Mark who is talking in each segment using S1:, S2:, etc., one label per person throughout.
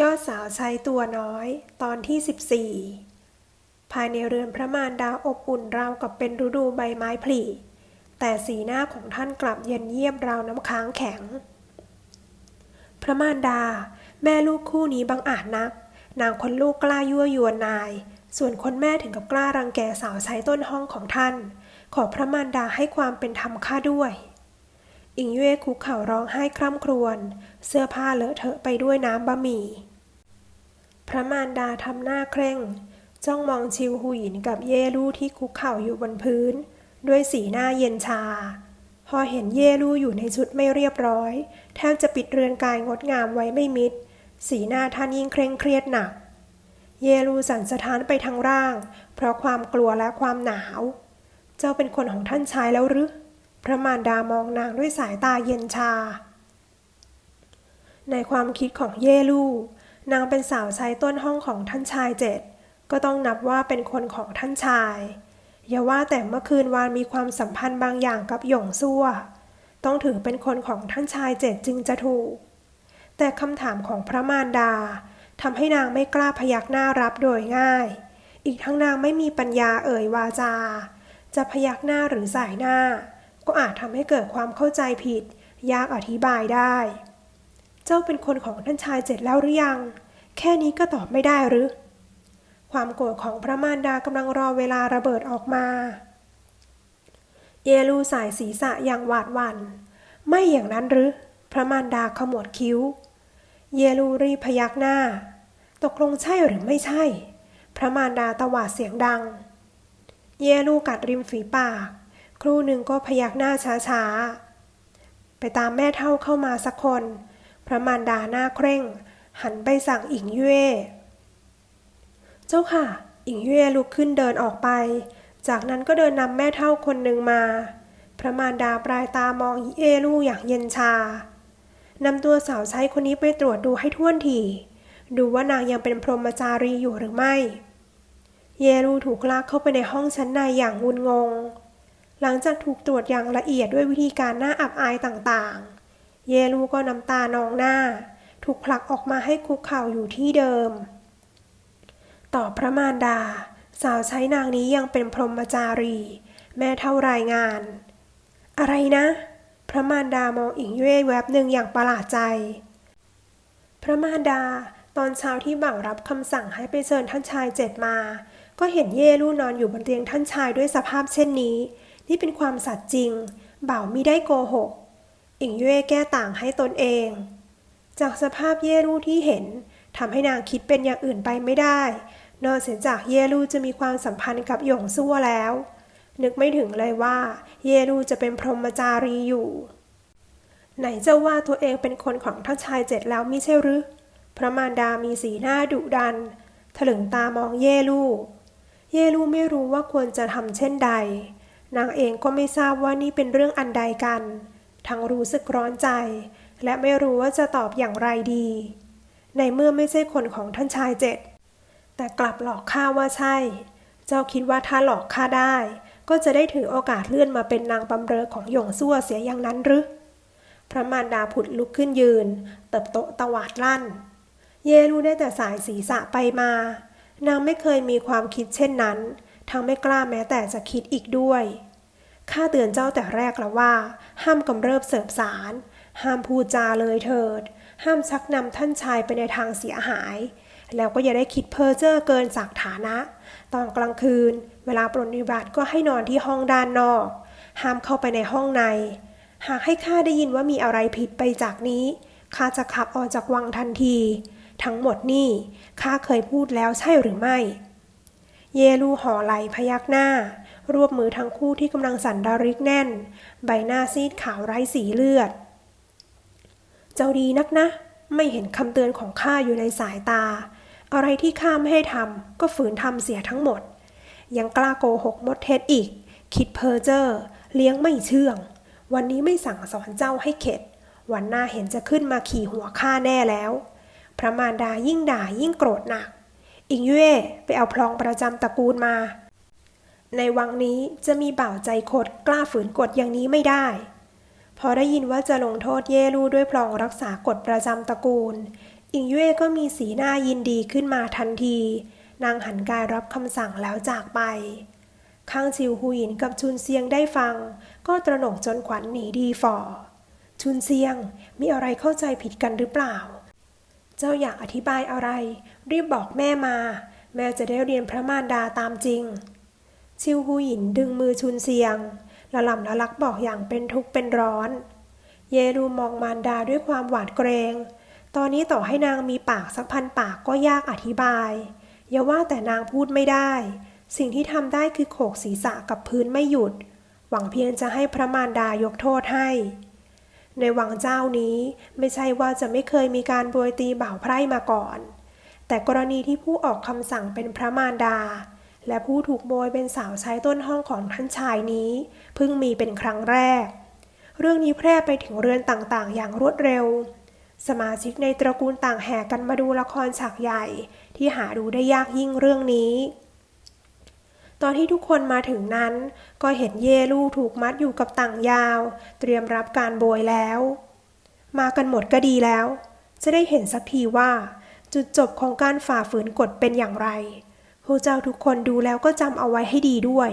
S1: ยอดสาวใช้ตัวน้อย ตอนที่ 14 ภายในเรือนพระมารดาอบอุ่นราวกับเป็นฤดูใบไม้ผลิแต่สีหน้าของท่านกลับเย็นเยียบราวน้ำค้างแข็ง พระมารดา แม่ลูกคู่นี้บังอาจนัก นางคนลูกกล้ายั่วยวนนาย ส่วนคนแม่ถึงกับกล้ารังแกสาวใช้ต้นห้องของท่าน ขอพระมารดาให้ความเป็นธรรมข้าด้วย อิงเย่คุกเข่าร้องไห้คร่ำครวญ เสื้อผ้าเลอะเทอะไปด้วยน้ำบะหมี่ พระมารดาทำหน้าเคร่ง จ้องมองชิวหูหยินกับเย่ลู่ที่คุกเข่าอยู่บนพื้น ด้วยสีหน้าเย็นชา พอเห็นเย่ลู่อยู่ในชุดไม่เรียบร้อย แทบจะปิดเรือนกายงดงามไว้ไม่มิด สีหน้าท่านยิ่งเคร่งเครียดหนัก เยลูสั่นสะท้านไปทั้งร่าง เพราะความกลัวและความหนาว เจ้าเป็นคนของท่านชายแล้วหรือ พระมารดามองนางด้วยสายตาเย็นชา ในความคิดของเยลูนางเป็นสาวใช้ต้นห้องของท่านชายเจ็ดก็ต้องนับว่าเป็นคนของท่านชาย อย่าว่าแต่เมื่อคืนวานมีความสัมพันธ์บางอย่างกับหยงซั่ว ต้องถือเป็นคนของท่านชายเจ็ดจึงจะถูก แต่คำถามของพระมารดาทำให้นางไม่กล้าพยักหน้ารับโดยง่าย อีกทั้งนางไม่มีปัญญาเอ่ยวาจา จะพยักหน้าหรือสายหน้า ก็อาจทำให้เกิดความเข้าใจผิด ยากอธิบายได้ เจ้าเป็นคนของท่านชายเจ็ดแล้วหรือยัง แค่นี้ก็ตอบไม่ได้หรือ ความโกรธของพระมารดากำลังรอเวลาระเบิดออกมา เยลูสายศีรษะอย่างหวาดหวัน่น ไม่อย่างนั้นหรือ พระมารดาขมวดคิ้ว เยลูรีพยักหน้า ตกลงใช่หรือไม่ใช่ พระมารดาตวาดเสียงดัง เยลูกัดริมฝีปาก ครู่หนึ่งก็พยักหน้าช้าๆ ไปตามแม่เท่าเข้ามาสักคน พระมารดาหน้าเคร่ง หันไปสั่งอิงเย่เจ้าค่ะ อิงเย่ลุกขึ้นเดินออกไป จากนั้นก็เดินนำแม่เท่าคนหนึ่งมา พระมารดาปลายตามองเยลูอย่างเย็นชานำตัวสาวใช้คนนี้ไปตรวจดูให้ท่วนทีดูว่านางยังเป็นพรหมจารีอยู่หรือไม่ เยลูถูกลากเข้าไปในห้องชั้นในอย่างงุนงง หลังจากถูกตรวจอย่างละเอียดด้วยวิธีการหน่าอับอายต่างๆ เยลูก็น้ำตานองหน้า ถูกผลักออกมาให้คุกเข่าอยู่ที่เดิม ต่อพระมารดา สาวใช้นางนี้ยังเป็นพรหมจารี แม่เท่ารายงาน อะไรนะ พระมารดามองอิงเย่แวบหนึ่งอย่างประหลาดใจ พระมารดาตอนเช้าที่บ่าวรับคำสั่งให้ไปเชิญท่านชายเจ็ดมา ก็เห็นเย่ลู่นอนอยู่บนเตียงท่านชายด้วยสภาพเช่นนี้ นี่เป็นความสัตย์จริง บ่าวมิได้โกหก อิงเย่แก้ต่างให้ตนเอง จากสภาพเย่ลู่ที่เห็นทำให้นางคิดเป็นอย่างอื่นไปไม่ได้ นอกเสียจากเยลูจะมีความสัมพันธ์กับหยงซั่วแล้ว นึกไม่ถึงเลยว่า เยลูจะเป็นพรหมจารีอยู่ ไหนจะว่าตัวเองเป็นคนของท่านชายเจ็ดแล้วมิใช่หรือพระมารดามีสีหน้าดุดัน ถลึงตามองเยลูเยลูไม่รู้ว่าควรจะทำเช่นใด นางเองก็ไม่ทราบว่านี่เป็นเรื่องอันใดกัน ทั้งรู้สึกร้อนใจ และไม่รู้ว่าจะตอบอย่างไรดี ในเมื่อไม่ใช่คนของท่านชายเจ็ด แต่กลับหลอกข้าว่าใช่ เจ้าคิดว่าถ้าหลอกข้าได้ ก็จะได้ถือโอกาสเลื่อนมาเป็นนางบำเรอของหยงซั่วเสียอย่างนั้นหรือ พระมารดาผุดลุกขึ้นยืน เติบโตตวาดลั่น เยลูได้แต่สายศีรษะไปมา นางไม่เคยมีความคิดเช่นนั้น ทั้งไม่กล้าแม้แต่จะคิดอีกด้วย ข้าเตือนเจ้าแต่แรกแล้วว่า ห้ามกำเริบเสบสาร ห้ามพูดจาเลยเถิด ห้ามชักนำท่านชายไปในทางเสียหาย แล้วก็อย่าได้คิดเพ้อเจ้อเกินจากฐานะ ตอนกลางคืน เวลาปรนนิบัติก็ให้นอนที่ห้องด้านนอก ห้ามเข้าไปในห้องใน หากให้ข้าได้ยินว่ามีอะไรผิดไปจากนี้ข้าจะขับออกจากวังทันที ทั้งหมดนี่ข้าเคยพูดแล้วใช่หรือไม่ เยลูห่อไหลพยักหน้า รวบมือทั้งคู่ที่กำลังสั่นระริกแน่น ใบหน้าซีดขาวไร้สีเลือด เจ้าดีนักนะ ไม่เห็นคำเตือนของข้าอยู่ในสายตา อะไรที่ข้าไม่ให้ทำก็ฝืนทำเสียทั้งหมด ยังกล้าโกหกมดเท็จอีก คิดเพ้อเจ้อเลี้ยงไม่เชื่อง วันนี้ไม่สั่งสอนเจ้าให้เข็ด วันหน้าเห็นจะขึ้นมาขี่หัวข้าแน่แล้ว พระมารดายิ่งด่ายิ่งโกรธหนัก อิงเย่ไปเอาพลองประจำตระกูลมา ในวังนี้จะมีบ่าวใจคดกล้าฝืนกฎอย่างนี้ไม่ได้ พอได้ยินว่าจะลงโทษเย่ลู่ด้วยพลองรักษากฎประจำตระกูล อิงเย่ก็มีสีหน้ายินดีขึ้นมาทันที นางหันกายรับคำสั่งแล้วจากไป ข้างชิวหูยินกับชุนเซียงได้ฟัง ก็ตระหนกจนขวัญหนีดีฝ่อชุนเซียงมีอะไรเข้าใจผิดกันหรือเปล่า เจ้าอยากอธิบายอะไร รีบบอกแม่มา แม่จะได้เรียนพระมารดาตามจริง ชิวหูหยินดึงมือชุนเซียงละล่ำละลักบอกอย่างเป็นทุกข์เป็นร้อน เยรูมองมารดาด้วยความหวาดเกรง ตอนนี้ต่อให้นางมีปากสักพันปากก็ยากอธิบาย อย่าว่าแต่นางพูดไม่ได้ สิ่งที่ทำได้คือโขกศีรษะกับพื้นไม่หยุด หวังเพียงจะให้พระมารดายกโทษให้ ในวังเจ้านี้ไม่ใช่ว่าจะไม่เคยมีการโบยตีบ่าวไพร่มาก่อน แต่กรณีที่ผู้ออกคำสั่งเป็นพระมารดา และผู้ถูกโบยเป็นสาวใช้ต้นห้องของท่านชายนี้ เพิ่งมีเป็นครั้งแรก เรื่องนี้แพร่ไปถึงเรือนต่างๆ อย่างรวดเร็ว สมาชิกในตระกูลต่างแห่กันมาดูละครฉากใหญ่ที่หาดูได้ยากยิ่งเรื่องนี้ ตอนที่ทุกคนมาถึงนั้น ก็เห็นเยลูถูกมัดอยู่กับต่างยาว เตรียมรับการโบยแล้ว มากันหมดก็ดีแล้ว จะได้เห็นสักทีว่า จุดจบของการฝ่าฝืนกฎเป็นอย่างไรพวกเจ้าทุกคนดูแล้วก็จำเอาไว้ให้ดีด้วย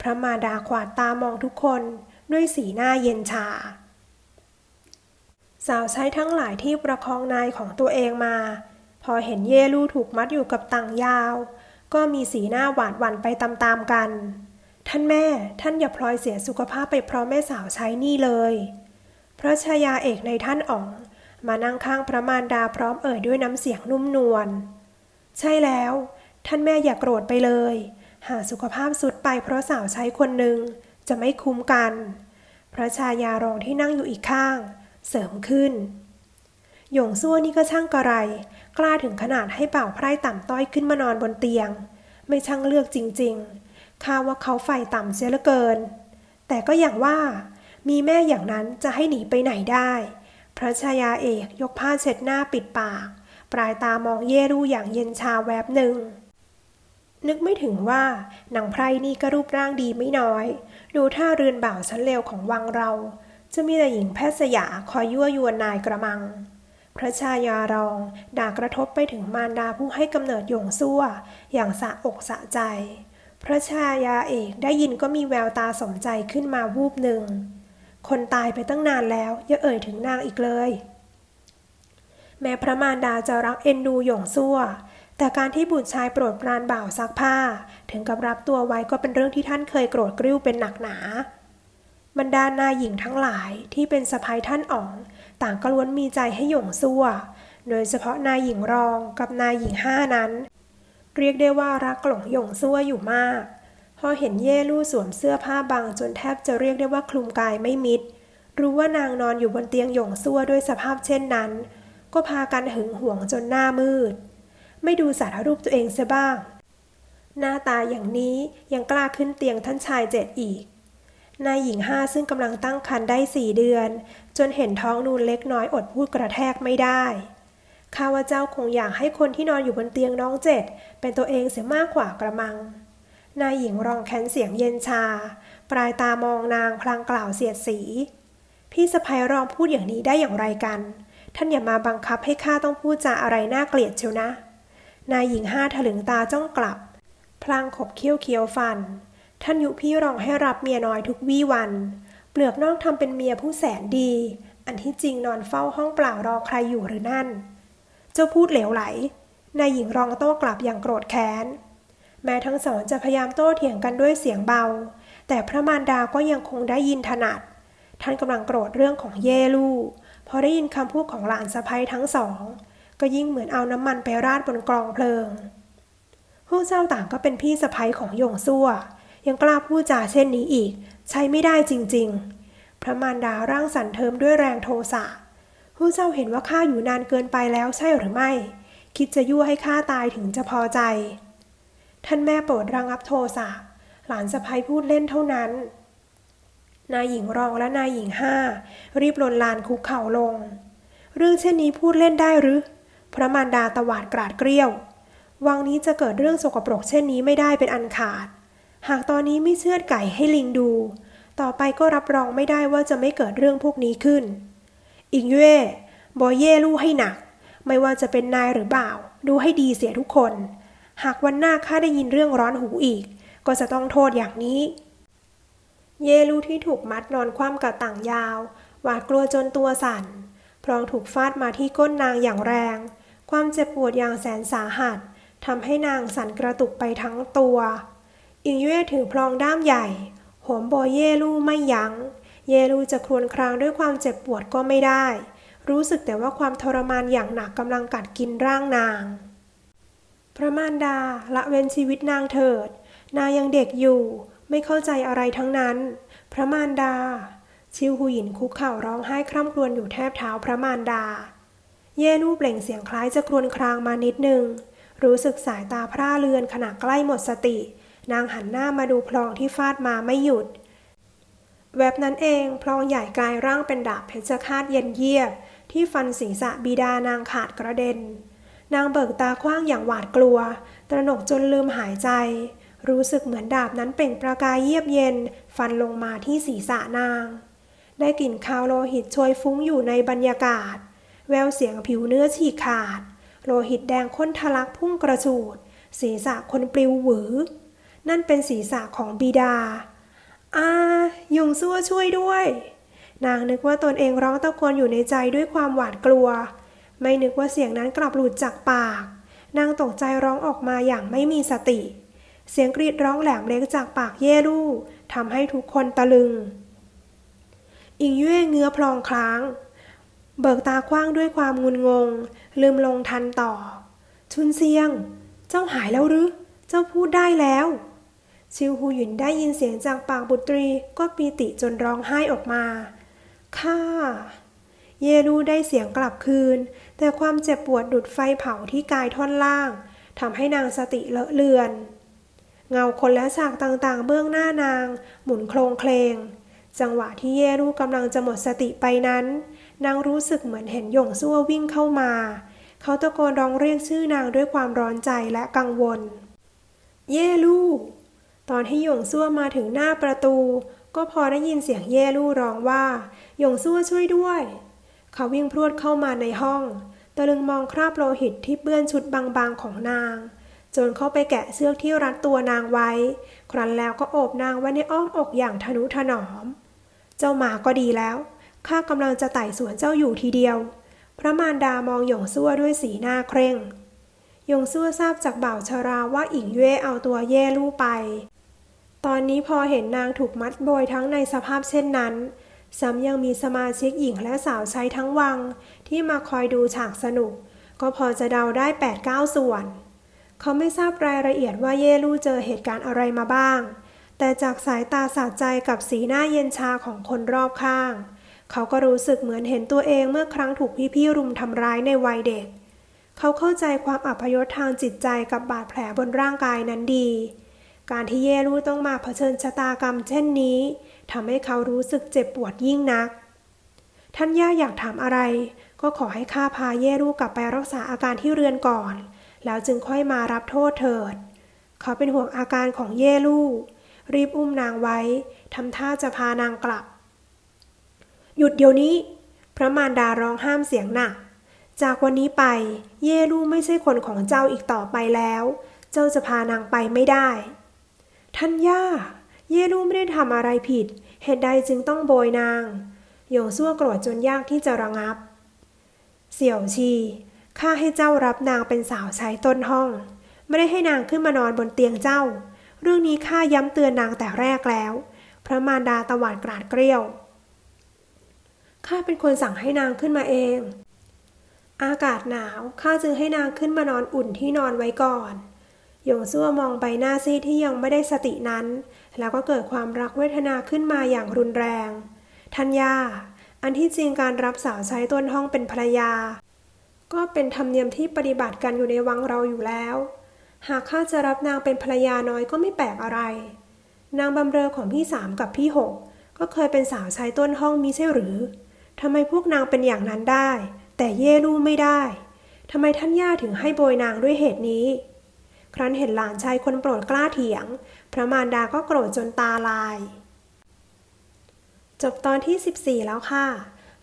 S1: พระมาดาขวาดตามองทุกคนด้วยสีหน้าเย็นชา สาวใช้ทั้งหลายที่ประคองนายของตัวเองมา พอเห็นเยลูถูกมัดอยู่กับต่างยาว ก็มีสีหน้าหวาดหวั่นไปตามๆกัน ท่านแม่ท่านอย่าพลอยเสียสุขภาพไปเพราะแม่สาวใช้นี่เลย พระชายาเอกในท่านอ๋อง มานั่งข้างพระมารดาพร้อมเอ่ยด้วยน้ำเสียงนุ่มนวล ใช่แล้ว ท่านแม่อย่ากโกรธไปเลย หากสุขภาพสุดไปเพราะสาวใช้คนหนึ่งจะไม่คุ้มกัน พระชายารองที่นั่งอยู่อีกข้าง เสริมขึ้นหยงซั่วนี่ก็ช่างกระไร กล้าถึงขนาดให้เป่าไพร่ต่ำต้อยขึ้นมานอนบนเตียง ไม่ช่างเลือกจริงๆข้าว่าเขาไฟต่ำเสียเหลือเกิน แต่ก็อย่างว่า มีแม่อย่างนั้นจะให้หนีไปไหนได้ พระชายาเอกยกผ้าเช็ดหน้าปิดปาก ปลายตามองเยรูอย่างเย็นชาแวบหนึ่ง นึกไม่ถึงว่านางไพรนี่ก็รูปร่างดีไม่น้อย ดูท่าเรือนบ่าวชั้นเลวของวังเรา จะมีแต่หญิงแพทย์สยาคอยยั่วยวนนายกระมัง พระชายารอง ด่ากระทบไปถึงมารดาผู้ให้กำเนิดหยงซั่ว อย่างสะอกสะใจ พระชายาเอกได้ยินก็มีแววตาสมใจขึ้นมาวูบหนึ่ง คนตายไปตั้งนานแล้วอย่าเอ่ยถึงนางอีกเลย แม้พระมารดาจะรักเอ็นดูหยงซั่ว แต่การที่บุตรชายโปรดปรานบ่าวซักผ้า ถึงกับรับตัวไว้ก็เป็นเรื่องที่ท่านเคยโกรธกริ้วเป็นหนักหนาบรรดานายหญิงทั้งหลายที่เป็นสะพายท่านอ๋อง ต่างก็ล้วนมีใจให้หยงซั่วโดยเฉพาะนายหญิงรองกับนายหญิงห้านั้น เรียกได้ว่ารักหลงหยงซั่วอยู่มาก พอเห็นเย่ลู่สวมเสื้อผ้าบางจนแทบจะเรียกได้ว่าคลุมกายไม่มิด รู้ว่านางนอนอยู่บนเตียงหยงซั่วด้วยสภาพเช่นนั้น ก็พากันหึงหวงจนหน้ามืด ไม่ดูสารรูปตัวเองเสียบ้าง หน้าตาอย่างนี้ยังกล้าขึ้นเตียงท่านชายเจ็ดอีก นายหญิงห้าซึ่งกำลังตั้งครรภ์ได้สี่เดือน จนเห็นท้องนูนเล็กน้อยอดพูดกระแทกไม่ได้ ข้าว่าเจ้าคงอยากให้คนที่นอนอยู่บนเตียงน้องเจ็ด เป็นตัวเองเสียมากกว่ากระมัง นายหญิงรองแค้นเสียงเย็นชา ปลายตามองนางพลางกล่าวเสียดสี พี่สะพ้ยรองพูดอย่างนี้ได้อย่างไรกัน ท่านอย่ามาบังคับให้ข้าต้องพูดจาอะไรน่าเกลียดเชียวนะ นายหญิงห้าถลึงตาจ้องกลับ พลางขบเคี้ยวเคี้ยวฟัน ท่านยุพี่รองให้รับเมียน้อยทุกวี่วัน เปลือกนอกทำเป็นเมียผู้แสนดี อันที่จริงนอนเฝ้าห้องเปล่ารอใครอยู่หรือนั่น เจ้าพูดเหลวไหล นายหญิงรองโต้กลับอย่างโกรธแค้น แม้ทั้งสองจะพยายามโต้เถียงกันด้วยเสียงเบา แต่พระมารดาก็ยังคงได้ยินถนัด ท่านกำลังโกรธเรื่องของเยลูพอได้ยินคำพูดของหลานสะใภ้ทั้งสอง ก็ยิ่งเหมือนเอาน้ำมันไปราดบนกลองเพลิงพวกเจ้าต่างก็เป็นพี่สะใภ้ของยงซั่ว ยังกล้าพูดจาเช่นนี้อีก ใช้ไม่ได้จริง ๆ พระมารดาร่างสั่นเทิมด้วยแรงโทสะพวกเจ้าเห็นว่าข้าอยู่นานเกินไปแล้วใช่หรือไม่ คิดจะยั่วให้ข้าตายถึงจะพอใจ ท่านแม่โปรดระงับโทสะหลานสะใภ้พูดเล่นเท่านั้น นายหญิงรองและนายหญิงห้า รีบลนลานคุกเข่าลง เรื่องเช่นนี้พูดเล่นได้หรือ พระมารดาตวาดกราดเกลี้ยว วังนี้จะเกิดเรื่องสกปรกเช่นนี้ไม่ได้เป็นอันขาด หากตอนนี้ไม่เชือดไก่ให้ลิงดู ต่อไปก็รับรองไม่ได้ว่าจะไม่เกิดเรื่องพวกนี้ขึ้น อิงเย่บอยเย่ลู่ให้หนัก ไม่ว่าจะเป็นนายหรือบ่าว ดูให้ดีเสียทุกคน หากวันหน้าข้าได้ยินเรื่องร้อนหูอีก ก็จะต้องโทษอย่างนี้ เยลูที่ถูกมัดนอนคว่ำกับต่างยาว หวาดกลัวจนตัวสั่น พลองถูกฟาดมาที่ก้นนางอย่างแรง ความเจ็บปวดอย่างแสนสาหัสทำให้นางสั่นกระตุกไปทั้งตัว อิงเย่ถือพลองด้ามใหญ่โหมโบยเยลูไม่ยัง้ง เยลูจะครวญครางด้วยความเจ็บปวดก็ไม่ได้ รู้สึกแต่ว่าความทรมานอย่างหนักกำลังกัดกินร่างนาง พระมารดาละเว้นชีวิตนางเถิด นางยังเด็กอยู่ ไม่เข้าใจอะไรทั้งนั้น พระมารดา ชิวหูหยินคุกเข่าร้องไห้คร่ำครวญอยู่แทบเท้าพระมารดา เย่ลูเปล่งเสียงคล้ายจะครวญครางมานิดหนึ่งรู้สึกสายตาพร่าเลือนขณะใกล้หมดสติ นางหันหน้ามาดูพลองที่ฟาดมาไม่หยุด แวบนั้นเองพลองใหญ่กลายร่างเป็นดาบเพชฌฆาตเย็นเยียบ ที่ฟันศีรษะบิดานางขาดกระเด็น นางเบิกตาคว้างอย่างหวาดกลัว ตระหนกจนลืมหายใจ รู้สึกเหมือนดาบนั้นเปล่งประกายเยียบเย็น ฟันลงมาที่ศีรษะนาง ได้กลิ่นคาวโลหิตโชยฟุ้งอยู่ในบรรยากาศ แววเสียงผิวเนื้อฉีกขาด โลหิตแดงข้นทะลักพุ่งกระฉูดศีรษะคนปลิวหวือ นั่นเป็นศีรษะของบิดา อายงซั่วช่วยด้วย นางนึกว่าตนเองร้องตะโกนอยู่ในใจด้วยความหวาดกลัว ไม่นึกว่าเสียงนั้นกลับหลุดจากปาก นางตกใจร้องออกมาอย่างไม่มีสติ เสียงกรีดร้องแหลมเล็กจากปากเย่ลู่ทำให้ทุกคนตะลึง อิงเย่เงื้อพลองคล้าง เบิกตาคว้างด้วยความงุนงง ลืมลงทันต่อ ชุนเซียง เจ้าหายแล้วหรือ เจ้าพูดได้แล้ว ชิวฮูหยินได้ยินเสียงจากปากบุตรีก็ปีติจนร้องไห้ออกมาข้าเยรูได้เสียงกลับคืน แต่ความเจ็บปวดดุดไฟเผาที่กายท่อนล่างทำให้นางสติเลอะเลือน เงาคนและฉากต่างๆ เบื้องหน้านาง หมุนโคลงเคลง จังหวะที่เยรูกำลังจะหมดสติไปนั้น นางรู้สึกเหมือนเห็นหยงซั่ววิ่งเข้ามา เขาตะโกนร้องเรียกชื่อนางด้วยความร้อนใจและกังวล เย่ลู่ ตอนที่หยงซั่วมาถึงหน้าประตู ก็พอได้ยินเสียงเย่ลู่ร้องว่า หยงซั่วช่วยด้วย เขาวิ่งพรวดเข้ามาในห้องตะลึงมองคราบโลหิตที่เปื้อนชุดบางๆของนาง จนเข้าไปแกะเชือกที่รัดตัวนางไว้ ครั้นแล้วก็โอบนางไว้ในอ้อมอกอย่างทนุถนอม เจ้ามาก็ดีแล้วข้ากำลังจะไต่สวนเจ้าอยู่ทีเดียว พระมารดามองหยงซั่วด้วยสีหน้าเคร่งยงซั่วทราบจากบ่าวชราว่าอิงเย่เอาตัวเย่ลู่ไป ตอนนี้พอเห็นนางถูกมัดโบยทั้งในสภาพเช่นนั้น ซ้ำยังมีสมาชิกหญิงและสาวใช้ทั้งวัง ที่มาคอยดูฉากสนุก ก็พอจะเดาได้8ปดเก้าส่วน เขาไม่ทราบรายละเอียดว่าเย่ลู่เจอเหตุการณ์อะไรมาบ้าง แต่จากสายตาสะใจกับสีหน้าเย็นชาของคนรอบข้าง เขาก็รู้สึกเหมือนเห็นตัวเองเมื่อครั้งถูกพี่ๆรุมทำร้ายในวัยเด็ก เขาเข้าใจความอัพยศทางจิตใจกับบาดแผลบนร่างกายนั้นดี การที่เยรูต้องมาเผชิญชะตากรรมเช่นนี้ทำให้เขารู้สึกเจ็บปวดยิ่งนัก ท่านย่าอยากถามอะไร ก็ขอให้ข้าพาเยรูกลับไปรักษาอาการที่เรือนก่อน แล้วจึงค่อยมารับโทษเถิด เขาเป็นห่วงอาการของเยลูรีบอุ้มนางไว้ทำท่าจะพานางกลับ หยุดเดี๋ยวนี้ พระมารดาร้องห้ามเสียงหนัก จากวันนี้ไป เยลูไม่ใช่คนของเจ้าอีกต่อไปแล้ว เจ้าจะพานางไปไม่ได้ ท่านย่า เยลูไม่ได้ทำอะไรผิด เหตุใดจึงต้องโบยนางหยงซั่วโกรธจนยากที่จะระงับ เสี่ยวชีข้าให้เจ้ารับนางเป็นสาวใช้ต้นห้อง ไม่ได้ให้นางขึ้นมานอนบนเตียงเจ้า เรื่องนี้ข้าย้ำเตือนนางแต่แรกแล้ว พระมารดาตวาดกราดเกลียวข้าเป็นคนสั่งให้นางขึ้นมาเอง อากาศหนาวข้าจึงให้นางขึ้นมานอนอุ่นที่นอนไว้ก่อน หยงซั่วมองใบหน้าซีที่ยังไม่ได้สตินั้น แล้วก็เกิดความรักเวทนาขึ้นมาอย่างรุนแรง ทัญญา อันที่จริงการรับสาวใช้ต้นห้องเป็นภรรยา ก็เป็นธรรมเนียมที่ปฏิบัติกันอยู่ในวังเราอยู่แล้ว หากข้าจะรับนางเป็นภรรยาน้อยก็ไม่แปลกอะไร นางบำเรอของพี่สามกับพี่หกก็เคยเป็นสาวใช้ต้นห้องมิใช่หรือทำไมพวกนางเป็นอย่างนั้นได้ แต่เย่ลู่ไม่ได้ทำไมท่านย่าถึงให้โบยนางด้วยเหตุนี้ ครั้นเห็นหลานชายคนโปรดกล้าเถียง พระมารดาก็โกรธจนตาลาย จบตอนที่ 14 แล้วค่ะ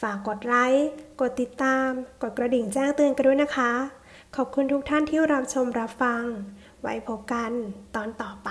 S1: ฝากกดไลค์ กดติดตาม กดกระดิ่งแจ้งเตือนกันด้วยนะคะ ขอบคุณทุกท่านที่รับชมรับฟัง ไว้พบกันตอนต่อไป